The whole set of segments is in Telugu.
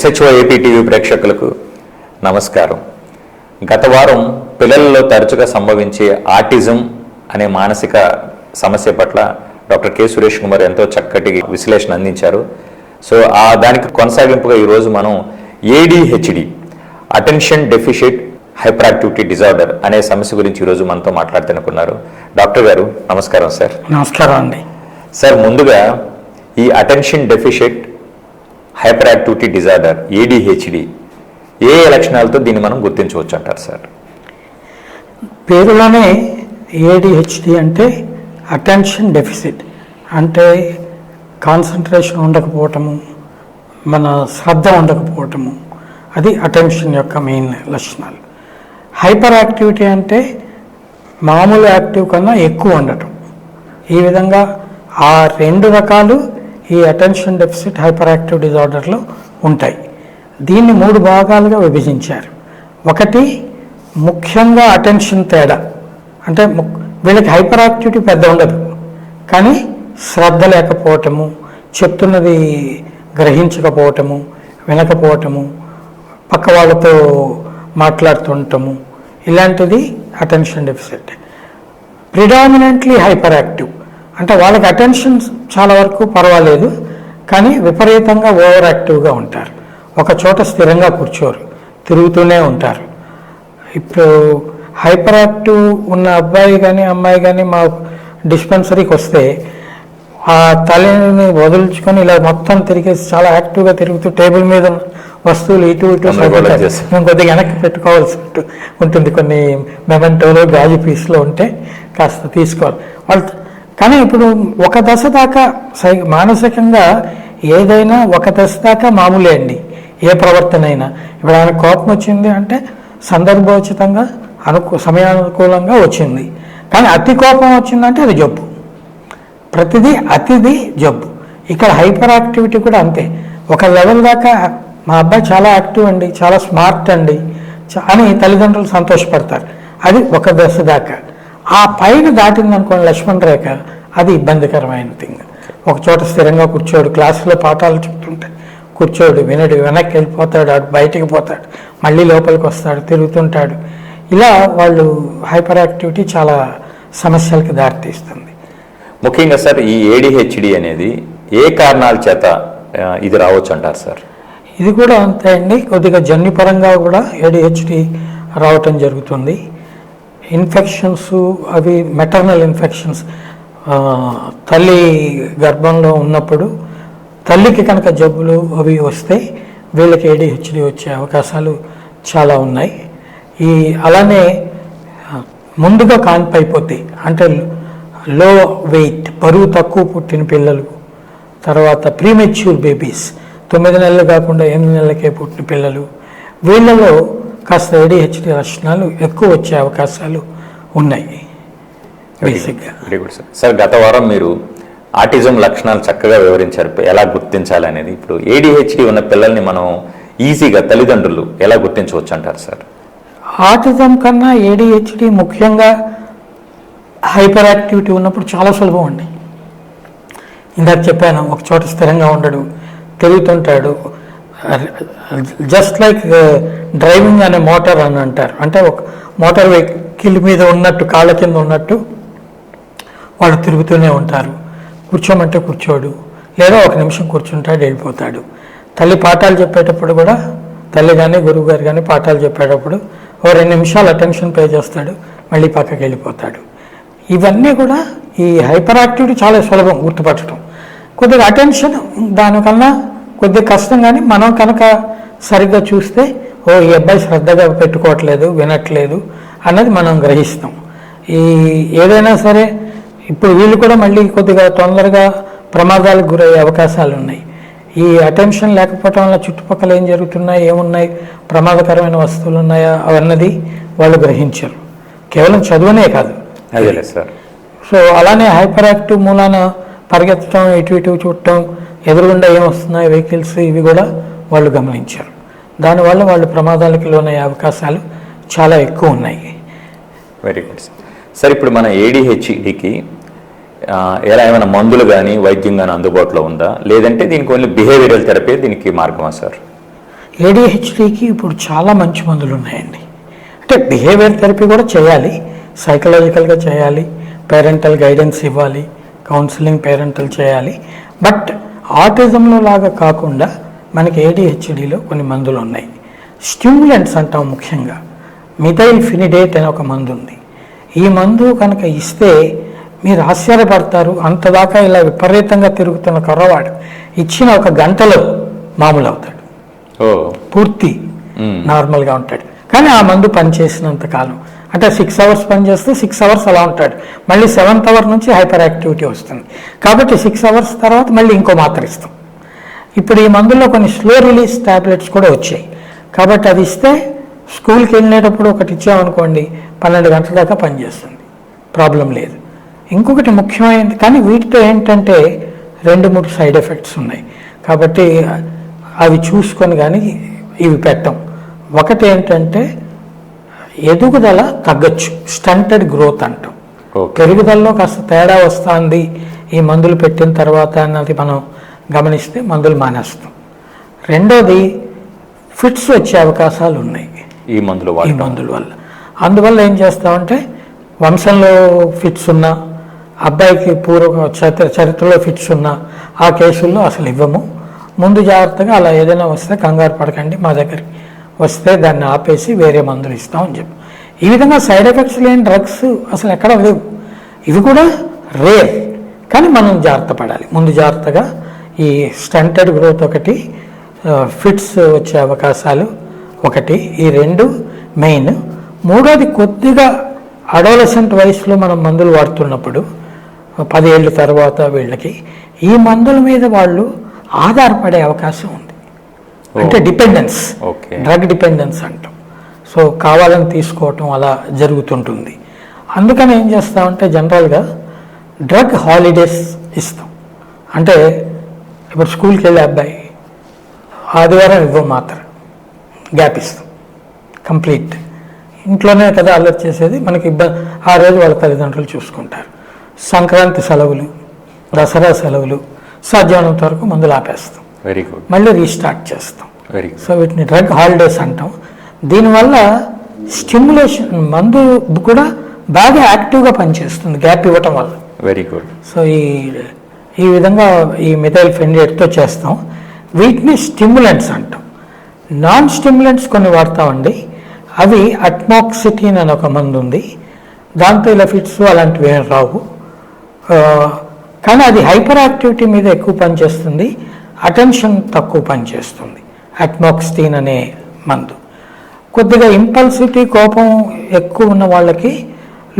ఎస్హెచ్ఓ ఏపీ టీవీ ప్రేక్షకులకు నమస్కారం. గత వారం పిల్లలలో తరచుగా సంభవించే ఆటిజం అనే మానసిక సమస్య పట్ల డాక్టర్ కె సురేష్ కుమార్ ఎంతో చక్కటి విశ్లేషణ అందించారు. సో ఆ దానికి కొనసాగింపుగా ఈరోజు మనం ADHD attention deficit hyper activity disorder అనే సమస్య గురించి ఈరోజు మనతో మాట్లాడుతునుకున్నారు డాక్టర్ గారు నమస్కారం సార్. నమస్కారం అండి. సార్ ముందుగా ఈ attention deficit hyper activity disorder ADHD ఏ ఏ లక్షణాలతో దీన్ని మనం గుర్తించవచ్చు అంటారు సార్? పేరులోనే ఏడిహెచ్డి అంటే అటెన్షన్ డెఫిసిట్ అంటే కాన్సన్ట్రేషన్ ఉండకపోవటము మన శ్రద్ధ ఉండకపోవటము. అది అటెన్షన్ యొక్క మెయిన్ లక్షణాలు. హైపర్ యాక్టివిటీ అంటే మామూలు యాక్టివ్ కన్నా ఎక్కువ ఉండటం. ఈ విధంగా ఆ రెండు రకాలు ఈ అటెన్షన్ డెఫిసిట్ హైపర్ యాక్టివ్ డిజార్డర్లో ఉంటాయి. దీన్ని మూడు భాగాలుగా విభజించారు. ఒకటి ముఖ్యంగా అటెన్షన్ తేడా. అంటే వీళ్ళకి హైపర్ యాక్టివిటీ పెద్ద ఉండదు. కానీ శ్రద్ధ లేకపోవటము చెప్తున్నది గ్రహించకపోవటము వినకపోవటము పక్క వాళ్ళతో మాట్లాడుతుండటము ఇలాంటిది attention deficit predominantly hyper active అంటే వాళ్ళకి అటెన్షన్ చాలా వరకు పర్వాలేదు కానీ విపరీతంగా ఓవర్ యాక్టివ్గా ఉంటారు. ఒక చోట స్థిరంగా కూర్చోరు తిరుగుతూనే ఉంటారు. ఇప్పుడు హైపర్ యాక్టివ్ ఉన్న అబ్బాయి కానీ అమ్మాయి కానీ మా డిస్పెన్సరీకి వస్తే ఆ తలని వదులుచుకొని ఇలా మొత్తం తిరిగేసి చాలా యాక్టివ్గా తిరుగుతూ టేబుల్ మీద వస్తువులు ఇటు ఇటు. మేము కొద్దిగా వెనక్కి పెట్టుకోవాల్సి ఉంటు- ఉంటుంది. కొన్ని మెమెంటోలో గాజు పీస్లో ఉంటే కాస్త తీసుకోవాలి. వాళ్ళు కానీ ఇప్పుడు ఒక దశ దాకా మానసికంగా ఏదైనా ఒక దశ దాకా మామూలే అండి. ఏ ప్రవర్తన అయినా ఇప్పుడు ఆయన కోపం వచ్చింది అంటే సందర్భోచితంగా అనుకూ సమయానుకూలంగా వచ్చింది. కానీ అతి కోపం వచ్చిందంటే అది జబ్బు. ప్రతిదీ అతిది జబ్బు. ఇక్కడ హైపర్ యాక్టివిటీ కూడా అంతే. ఒక లెవెల్ దాకా మా అబ్బాయి చాలా యాక్టివ్ అండి చాలా స్మార్ట్ అండి. అని తల్లిదండ్రులు సంతోషపడతారు. అది ఒక దశ దాకా. ఆ పైన దాటింది అనుకోండి లక్ష్మణ్ రేఖ అది ఇబ్బందికరమైన థింగ్ ఒక చోట స్థిరంగా కూర్చోడు క్లాసులో పాఠాలు చెప్తుంటే కూర్చోడు వినడు వెనక్కి వెళ్ళిపోతాడు అటు బయటికి పోతాడు మళ్ళీ లోపలికి వస్తాడు తిరుగుతుంటాడు. ఇలా వాళ్ళు హైపర్ యాక్టివిటీ చాలా సమస్యలకు దారితీస్తుంది. ముఖ్యంగా సార్ ఈ ఏడిహెచ్డి అనేది ఏ కారణాల చేత ఇది రావచ్చు అంటారు సార్? ఇది కూడా అంతే అండి. కొద్దిగా జన్యుపరంగా కూడా ఏడిహెచ్డి రావటం జరుగుతుంది. ఇన్ఫెక్షన్స్ అవి మెటర్నల్ ఇన్ఫెక్షన్స్ తల్లి గర్భంలో ఉన్నప్పుడు తల్లికి కనుక జబ్బులు అవి వస్తే వీళ్ళకి ఏడిహెచ్డి వచ్చే అవకాశాలు చాలా ఉన్నాయి. ఈ అలానే ముందుగా కాన్పు అయిపోతాయి అంటే లో వెయిట్ బరువు తక్కువ పుట్టిన పిల్లలు తర్వాత ప్రీమెచ్యూర్ బేబీస్ తొమ్మిది నెలలు కాకుండా ఎనిమిది నెలలకే పుట్టిన పిల్లలు వీళ్ళలో కాస్త ఏడిహెచ్డి లక్షణాలు ఎక్కువ వచ్చే అవకాశాలు ఉన్నాయి బేసిక్గా వెరీ గుడ్ సార్ సార్ గత వారం మీరు ఆటిజం లక్షణాలు చక్కగా వివరించారు. ఎలా గుర్తించాలి అనేది ఇప్పుడు ఏడిహెచ్డి ఉన్న పిల్లల్ని మనం ఈజీగా తల్లిదండ్రులు ఎలా గుర్తించవచ్చు అంటారు సార్ ఆటిజం కన్నా ఏడిహెచ్డి ముఖ్యంగా హైపర్ యాక్టివిటీ ఉన్నప్పుడు చాలా సులభం అండి. ఇందాక చెప్పాను ఒక చోట స్థిరంగా ఉండడు తిరుగుతుంటాడు జస్ట్ లైక్ డ్రైవింగ్ అనే మోటార్ అని అంటారు. అంటే ఒక మోటార్ వెహికల్ మీద ఉన్నట్టు కాళ్ళ కింద ఉన్నట్టు వాళ్ళు తిరుగుతూనే ఉంటారు. కూర్చోమంటే కూర్చోడు. లేదా ఒక నిమిషం కూర్చుంటాడు వెళ్ళిపోతాడు. తల్లి పాఠాలు చెప్పేటప్పుడు కూడా తల్లి కానీ గురువు గారు కానీ పాఠాలు చెప్పేటప్పుడు ఓ రెండు నిమిషాలు అటెన్షన్ పే చేస్తాడు మళ్ళీ పక్కకి వెళ్ళిపోతాడు. ఇవన్నీ కూడా ఈ హైపర్ యాక్టివిటీ చాలా సులభం గుర్తుపట్టడం కొద్దిగా అటెన్షన్ దానికన్నా కొద్దిగా కష్టం కానీ మనం కనుక సరిగ్గా చూస్తే ఓ ఈ అబ్బాయి శ్రద్ధగా పెట్టుకోవట్లేదు వినట్లేదు అన్నది మనం గ్రహిస్తాం. ఈ ఏదైనా సరే ఇప్పుడు వీళ్ళు కూడా మళ్ళీ కొద్దిగా తొందరగా ప్రమాదాలకు గురయ్యే అవకాశాలు ఉన్నాయి. ఈ అటెన్షన్ లేకపోవటం వల్ల చుట్టుపక్కల ఏం జరుగుతున్నాయి ఏమున్నాయి ప్రమాదకరమైన వస్తువులు ఉన్నాయా అవన్నది వాళ్ళు గ్రహించరు. కేవలం చదువునే కాదు. అదేలే సార్. సో అలానే హైపర్ యాక్టివ్ మూలాన పరిగెత్తడం ఇటు ఇటు చూడటం ఎదురుగుండా ఏమొస్తున్నాయి వెహికల్స్ ఇవి కూడా వాళ్ళు గమనించారు. దానివల్ల వాళ్ళు ప్రమాదాలకు లోనయ్యే అవకాశాలు చాలా ఎక్కువ ఉన్నాయి. వెరీ గుడ్ సార్ సార్ ఇప్పుడు మన ఏడిహెచ్డికి ఎలా ఏమైనా మందులు కానీ వైద్యం కానీ అందుబాటులో ఉందా? లేదంటే దీనికి ఓన్లీ బిహేవియరల్ థెరపీ దీనికి మార్గమా సార్ ఏడిహెచ్డికి ఇప్పుడు చాలా మంచి మందులు ఉన్నాయండి. అంటే బిహేవియర్ థెరపీ కూడా చేయాలి సైకలాజికల్గా చేయాలి పేరెంటల్ గైడెన్స్ ఇవ్వాలి కౌన్సిలింగ్ పేరెంటల్ చేయాలి. బట్ ఆటిజంలో లాగా కాకుండా మనకి ఏడిహెచ్డిలో కొన్ని మందులు ఉన్నాయి స్టిమ్యులెంట్స్ అంటాం ముఖ్యంగా. మిథైల్ ఫినిడేట్ అనే ఒక మందు ఉంది ఈ మందు కనుక ఇస్తే మీరు ఆశ్చర్యపడతారు అంతదాకా ఇలా విపరీతంగా తిరుగుతున్న కుర్రవాడు ఇచ్చిన ఒక గంటలో మామూలు అవుతాడు పూర్తి. నార్మల్గా ఉంటాడు. కానీ ఆ మందు పనిచేసినంత కాలం అంటే సిక్స్ అవర్స్ పనిచేస్తే సిక్స్ అవర్స్ అలా ఉంటాడు. మళ్ళీ సెవెంత్ అవర్ నుంచి హైపర్ యాక్టివిటీ వస్తుంది. కాబట్టి సిక్స్ అవర్స్ తర్వాత మళ్ళీ ఇంకో మాత్ర ఇస్తాం. ఇప్పుడు ఈ మందులో కొన్ని స్లో రిలీజ్ టాబ్లెట్స్ కూడా వచ్చాయి. కాబట్టి అది ఇస్తే స్కూల్కి వెళ్ళేటప్పుడు ఒకటి ఇచ్చామనుకోండి పన్నెండు గంటల దాకా పనిచేస్తుంది ప్రాబ్లం లేదు. ఇంకొకటి ముఖ్యమైనది కానీ వీటితో ఏంటంటే రెండు మూడు సైడ్ ఎఫెక్ట్స్ ఉన్నాయి. కాబట్టి అవి చూసుకొని కానీ ఇవి పెట్టం. ఒకటి ఏంటంటే ఎదుగుదల తగ్గచ్చు. స్టంటెడ్ గ్రోత్ అంటాం. పెరుగుదలలో కాస్త తేడా వస్తుంది. ఈ మందులు పెట్టిన తర్వాత అన్నది మనం గమనిస్తే మందులు మానేస్తాం. రెండోది ఫిట్స్ వచ్చే అవకాశాలు ఉన్నాయి. ఈ మందులు ఈ మందుల వల్ల. అందువల్ల ఏం చేస్తామంటే వంశంలో ఫిట్స్ ఉన్నా అబ్బాయికి పూర్వ చరిత్ర చరిత్రలో ఫిట్స్ ఉన్నా ఆ కేసుల్లో అసలు ఇవ్వము. ముందు జాగ్రత్తగా అలా ఏదైనా వస్తే కంగారు పడకండి మా దగ్గరికి. వస్తే దాన్ని ఆపేసి వేరే మందులు ఇస్తామని చెప్పి. ఈ విధంగా సైడ్ ఎఫెక్ట్స్ లేని డ్రగ్స్ అసలు ఎక్కడ లేవు. ఇవి కూడా రేర్. కానీ మనం జాగ్రత్త పడాలి. ముందు జాగ్రత్తగా ఈ స్టంటెడ్ గ్రోత్ ఒకటి ఫిట్స్ వచ్చే అవకాశాలు ఒకటి ఈ రెండు మెయిన్. మూడోది కొద్దిగా అడోలసెంట్ వయసులో మనం మందులు వాడుతున్నప్పుడు పదేళ్ళ తర్వాత వీళ్ళకి ఈ మందుల మీద వాళ్ళు ఆధారపడే అవకాశం ఉంది. అంటే డిపెండెన్స్ డ్రగ్ డిపెండెన్స్ అంటాం. సో కావాలని తీసుకోవటం అలా జరుగుతుంటుంది. అందుకని ఏం చేస్తామంటే జనరల్గా డ్రగ్ హాలిడేస్ ఇస్తాం. అంటే ఇప్పుడు స్కూల్కి వెళ్ళే అబ్బాయి ఆదివారం ఇవ్వం మాత్రం గ్యాప్ ఇస్తాం. కంప్లీట్. ఇంట్లోనే కదా అలర్ట్ చేసేది మనకి ఇబ్బంది ఆ రోజు వాళ్ళ తల్లిదండ్రులు చూసుకుంటారు. సంక్రాంతి సెలవులు దసరా సెలవులు సాధ్యమైనంత వరకు మందులు ఆపేస్తాం. వెరీ గుడ్ మళ్ళీ రీస్టార్ట్ చేస్తాం. వెరీ గుడ్ సో వీటిని డ్రగ్ హాలిడేస్ అంటాం. దీనివల్ల స్టిమ్యులేషన్ మందు కూడా బాగా యాక్టివ్గా పనిచేస్తుంది గ్యాప్ ఇవ్వటం వల్ల. వెరీ గుడ్ సో ఈ ఈ విధంగా ఈ మిథైల్ ఫెండేట్తో చేస్తాం. వీటిని స్టిమ్యులెంట్స్ అంటాం. నాన్ స్టిమ్యులెంట్స్ కొన్ని వాడతామండి. అవి అట్మాక్సిటిన్ అని ఒక మందు ఉంది. దాంతో ఇలా ఫిట్స్ అలాంటివి ఏం రావు. కానీ అది హైపర్ యాక్టివిటీ మీద ఎక్కువ పనిచేస్తుంది. అటెన్షన్ తక్కువ పనిచేస్తుంది. అట్మాక్స్టీన్ అనే మందు. కొద్దిగా ఇంపల్సిటీ కోపం ఎక్కువ ఉన్న వాళ్ళకి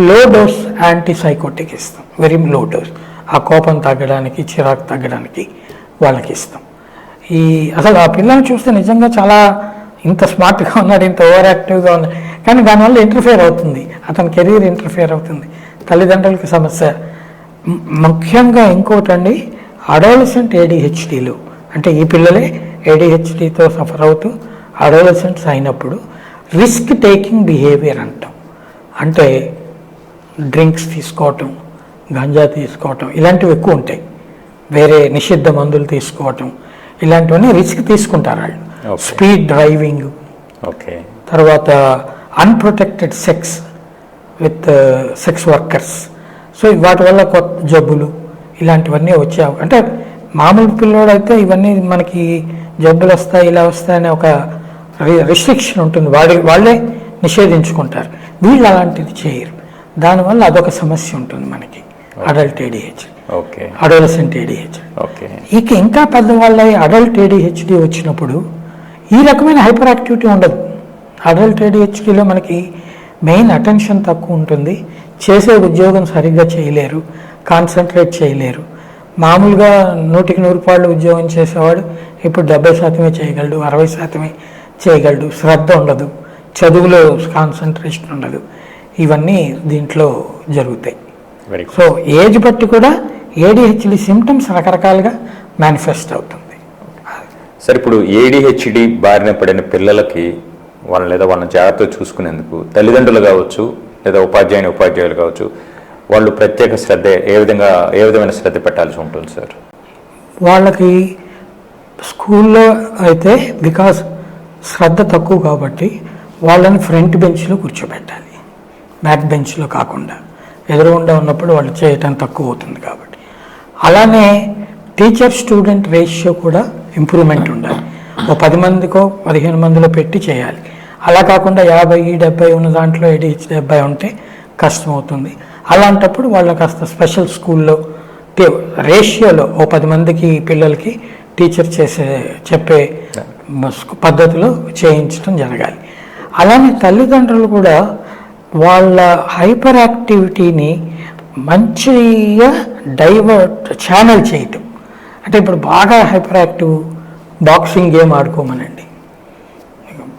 లో డోస్ యాంటీసైకోటిక్ ఇస్తాం. వెరీ లో డోస్ ఆ కోపం తగ్గడానికి చిరాకు తగ్గడానికి వాళ్ళకి ఇస్తాం. ఈ అసలు ఆ పిల్లల్ని చూస్తే నిజంగా చాలా ఇంత స్మార్ట్గా ఉన్నాడు ఇంత ఓవర్ యాక్టివ్గా ఉన్నాడు. కానీ దానివల్ల ఇంటర్ఫియర్ అవుతుంది. అతని కెరీర్ ఇంటర్ఫియర్ అవుతుంది. తల్లిదండ్రులకి సమస్య. ముఖ్యంగా ఇంకోటండి అడోలసెంట్ ఏడిహెచ్డిలు అంటే ఈ పిల్లలే ఏడిహెచ్డితో సఫర్ అవుతూ అడోలసెంట్స్ అయినప్పుడు రిస్క్ టేకింగ్ బిహేవియర్ అంటాం. అంటే డ్రింక్స్ తీసుకోవటం గంజా తీసుకోవటం ఇలాంటివి ఎక్కువ ఉంటాయి. వేరే నిషిద్ధ మందులు తీసుకోవటం ఇలాంటివన్నీ రిస్క్ తీసుకుంటారు వాళ్ళు. Speed driving. ఓకే. తర్వాత unprotected sex with sex workers. So వాటి వల్ల కొత్త జబ్బులు ఇలాంటివన్నీ వచ్చే అంటే మామూలు పిల్లోడు అయితే ఇవన్నీ మనకి జబ్బులు వస్తాయి ఇలా వస్తాయనే ఒక రిస్ట్రిక్షన్ ఉంటుంది. వాడి వాళ్ళే నిషేధించుకుంటారు. వీళ్ళు అలాంటిది చేయరు. దానివల్ల అదొక సమస్య ఉంటుంది మనకి. Adult ADH okay. Adolescent ADH okay. ఇక ఇంకా పెద్దవాళ్ళ అడల్ట్ ఏడిహెచ్డి వచ్చినప్పుడు ఈ రకమైన హైపర్ యాక్టివిటీ ఉండదు అడల్ట్ ఏడిహెచ్డిలో మనకి మెయిన్ అటెన్షన్ తక్కువ ఉంటుంది. చేసే ఉద్యోగం సరిగ్గా చేయలేరు. కాన్సన్ట్రేట్ చేయలేరు. మామూలుగా నూటికి నూరు పాళ్ళు ఉద్యోగం చేసేవాడు ఇప్పుడు డెబ్బై శాతమే చేయగలడు అరవై శాతమే చేయగలడు. శ్రద్ధ ఉండదు. చదువులో కాన్సన్ట్రేషన్ ఉండదు. ఇవన్నీ దీంట్లో జరుగుతాయి. సో ఏజ్ బట్టి కూడా ఏడిహెచ్డి సిమ్టమ్స్ రకరకాలుగా మేనిఫెస్ట్ అవుతుంది. సార్ ఇప్పుడు ఏడిహెచ్డి బారిన పడిన పిల్లలకి వాళ్ళని లేదా వాళ్ళని జాగ్రత్తగా చూసుకునేందుకు తల్లిదండ్రులు కావచ్చు లేదా ఉపాధ్యాయుని ఉపాధ్యాయులు కావచ్చు వాళ్ళు ప్రత్యేక శ్రద్ధ ఏ విధంగా ఏ విధమైన శ్రద్ధ పెట్టాల్సి ఉంటుంది సార్? వాళ్ళకి స్కూల్లో అయితే బికాస్ శ్రద్ధ తక్కువ కాబట్టి వాళ్ళని ఫ్రంట్ బెంచ్లో కూర్చోబెట్టాలి. బ్యాక్ బెంచ్లో కాకుండా. ఎదురుగుండా ఉన్నప్పుడు వాళ్ళు చేయటం తక్కువ అవుతుంది కాబట్టి. అలానే టీచర్ స్టూడెంట్ రేషియో కూడా ఇంప్రూవ్మెంట్ ఉండాలి. ఓ పది మందికో పదిహేను మందిలో పెట్టి చేయాలి. అలా కాకుండా యాభై డెబ్బై ఉన్న దాంట్లో ఏడిహెచ్ డెబ్బై ఉంటే కష్టం అవుతుంది. అలాంటప్పుడు వాళ్ళ కాస్త స్పెషల్ స్కూల్లో రేషియోలో ఓ పది మందికి పిల్లలకి టీచర్ చేసే చెప్పే పద్ధతిలో చేయించడం జరగాలి. అలానే తల్లిదండ్రులు కూడా వాళ్ళ హైపర్ యాక్టివిటీని మంచిగా డైవర్ట్ ఛానల్ చేయటం. అంటే ఇప్పుడు బాగా హైపర్ యాక్టివ్ బాక్సింగ్ గేమ్ ఆడుకోమనండి.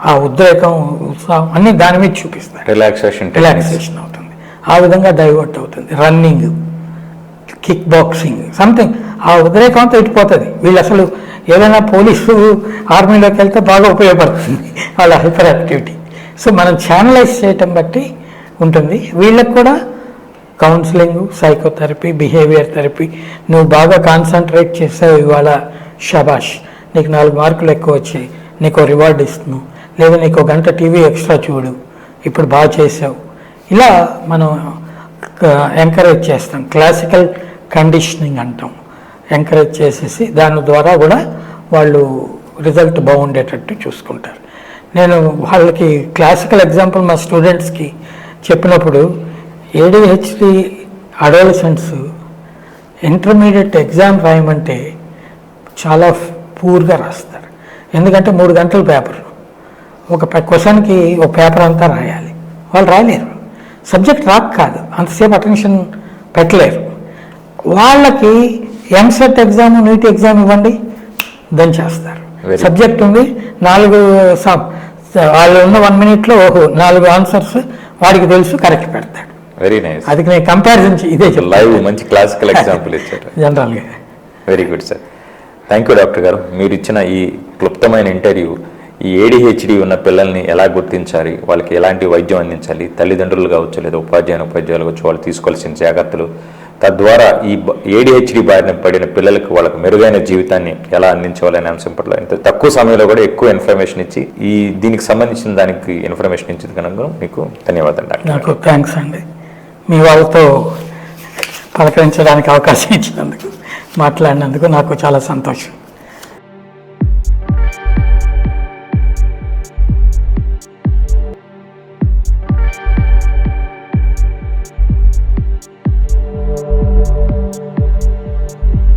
ఆ ఉద్రేకం ఉత్సాహం అన్ని దాని మీద చూపిస్తారు. రిలాక్సేషన్ రిలాక్సేషన్ ఆ విధంగా డైవర్ట్ అవుతుంది. Running kick boxing something. ఆ ఉద్రేకంతో ఇటుపోతుంది వీళ్ళు అసలు ఏదైనా పోలీసు ఆర్మీలోకి వెళ్తే బాగా ఉపయోగపడుతుంది వాళ్ళ హైపర్ యాక్టివిటీ. సో మనం ఛానలైజ్ చేయటం బట్టి ఉంటుంది. వీళ్ళకి కూడా కౌన్సిలింగ్ సైకోథెరపీ బిహేవియర్ థెరపీ నువ్వు బాగా కాన్సన్ట్రేట్ చేసావు ఇవాళ షబాష్. నీకు నాలుగు మార్కులు ఎక్కువ వచ్చాయి. నీకు రివార్డ్ ఇస్తున్నావు లేదా నీకు ఒక గంట టీవీ ఎక్స్ట్రా చూడు. ఇప్పుడు బాగా చేసావు. ఇలా మనం ఎంకరేజ్ చేస్తాం. క్లాసికల్ కండిషనింగ్ అంటాం. ఎంకరేజ్ చేసేసి దాని ద్వారా కూడా వాళ్ళు రిజల్ట్ బాగుండేటట్టు చూసుకుంటారు. నేను వాళ్ళకి క్లాసికల్ ఎగ్జాంపుల్ మా స్టూడెంట్స్కి చెప్పినప్పుడు ఏడిహెచ్డి అడోలసెంట్స్ ఇంటర్మీడియట్ ఎగ్జామ్ రాయమంటే చాలా పూర్గా రాస్తారు. ఎందుకంటే మూడు గంటల పేపర్ ఒక క్వశ్చన్కి ఒక పేపర్ అంతా రాయాలి. వాళ్ళు రాయలేరు సబ్జెక్ట్ రాక్ కాదు. అంతసేపు అటెన్షన్ పెట్టలేరు. వాళ్ళకి ఎంసెట్ ఎగ్జామ్ నీట్ ఎగ్జామ్ ఇవ్వండి దంచేస్తారు సబ్జెక్ట్ ఉంది నాలుగు సబ్ వాళ్ళు ఉన్న వన్ మినిట్లో ఓహో నాలుగు ఆన్సర్స్ వాడికి తెలుసు కరెక్ట్ పెడతాడు. వెరీ నైస్ అది నేను కంపారిజన్ ఇదే లైవ్ మంచి క్లాసికల్ ఎగ్జాంపుల్ ఇచ్చారు. జనరల్గా very good sir thank you doctor గారు. మీరు ఇచ్చిన ఈ క్లుప్తమైన ఇంటర్వ్యూ ఈ ఏడిహెచ్డి ఉన్న పిల్లల్ని ఎలా గుర్తించాలి? వాళ్ళకి ఎలాంటి వైద్యం అందించాలి? తల్లిదండ్రులు కావచ్చు లేదా ఉపాధ్యాయులు ఉపాధ్యాయులు కావచ్చు వాళ్ళు తీసుకోవాల్సిన జాగ్రత్తలు. తద్వారా ఈ ఏడిహెచ్డి బారిన పడిన పిల్లలకు వాళ్ళకి మెరుగైన జీవితాన్ని ఎలా అందించవాలనే అంశం పట్ల ఇంత తక్కువ సమయంలో కూడా ఎక్కువ ఇన్ఫర్మేషన్ ఇచ్చి ఈ దీనికి సంబంధించిన దానికి ఇన్ఫర్మేషన్ ఇచ్చింది కనుక మీకు ధన్యవాదాలు డాక్టర్ నాకు థ్యాంక్స్ అండి. మీ వాళ్ళతో పలకరించడానికి అవకాశం ఇచ్చినందుకు మాట్లాడినందుకు నాకు చాలా సంతోషం.